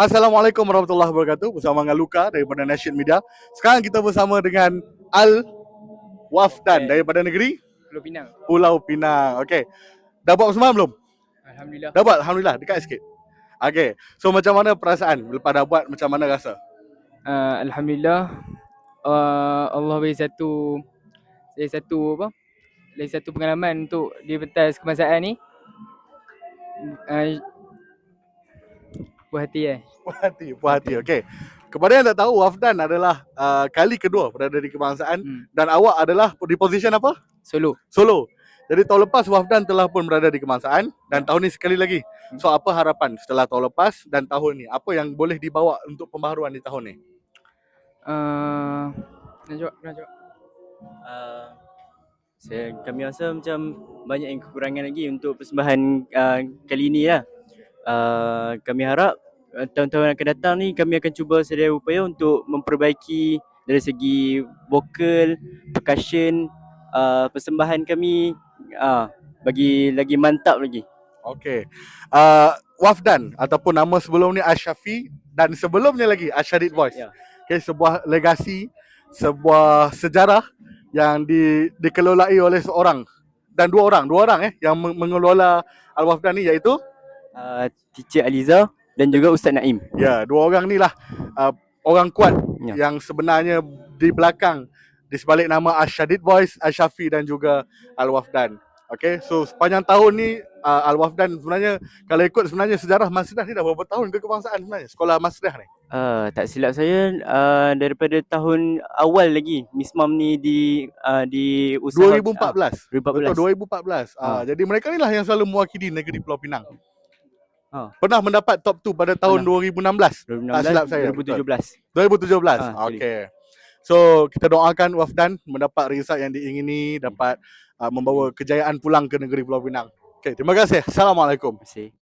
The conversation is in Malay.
Assalamualaikum warahmatullahi wabarakatuh Bersama dengan Luka daripada Nation Media Sekarang kita bersama dengan Al Wafdan Okay. daripada negeri Pulau Pinang. Pulau Pinang Okey Dah buat persembahan belum? Alhamdulillah. Dah buat Alhamdulillah dekat sikit Okey So macam mana perasaan Lepas dah buat macam mana rasa? Uh, Alhamdulillah. Uh, Allah beri satu beri satu apa? Beri satu pengalaman untuk di pentas kemasaan ni. Uh, puas hati eh. Puas hati Puas hati Okey Kepada yang tak tahu Wafdan adalah uh, Kali kedua berada di kebangsaan Hmm. Dan awak adalah di position apa? Solo. Solo jadi tahun lepas Wafdan telah pun berada di kebangsaan dan tahun ni sekali lagi. So apa harapan setelah tahun lepas dan tahun ni? Apa yang boleh dibawa untuk pembaharuan di tahun ni? Uh, nak jawab, nak jawab. uh, saya kami rasa macam banyak yang kekurangan lagi untuk persembahan uh, kali ini lah. Uh, kami harap uh, tahun-tahun yang akan datang ni kami akan cuba sedia upaya untuk memperbaiki dari segi vokal, percussion, uh, persembahan kami uh, bagi lagi mantap lagi. Okey. Uh, Wafdan ataupun nama sebelum ni Ashafi dan sebelumnya lagi Ashadid Voice. Ya. Okey, sebuah legasi, sebuah sejarah yang di, dikelolai oleh seorang dan dua orang, dua orang eh yang meng- mengelola Al-Wafdan ni iaitu Uh, Teacher Aliza dan juga Ustaz Naim. Ya, dua orang ni lah uh, orang kuat Ya. yang sebenarnya di belakang di sebalik nama Ashadid Voice, Ashafi dan juga Al-Wafdan. Okay, so sepanjang tahun ni uh, Al-Wafdan sebenarnya kalau ikut sebenarnya sejarah Masridah ni dah berapa tahun ke kebangsaan sebenarnya? Sekolah Masridah ni. Uh, tak silap saya uh, daripada tahun awal lagi Miss Mom ni di uh, di usaha 2014. Uh, 2014. Betul 2014. Ah Ah. jadi mereka ni lah yang selalu mewakili negeri Pulau Pinang. Ah. Pernah mendapat top 2 pada tahun 2016. 2016 Tak silap saya, 2017. 2017. Ah, Okey. So kita doakan Wafdan mendapat result yang diingini, dapat uh, membawa kejayaan pulang ke negeri Pulau Pinang. Okey, terima kasih. Assalamualaikum. Terima kasih.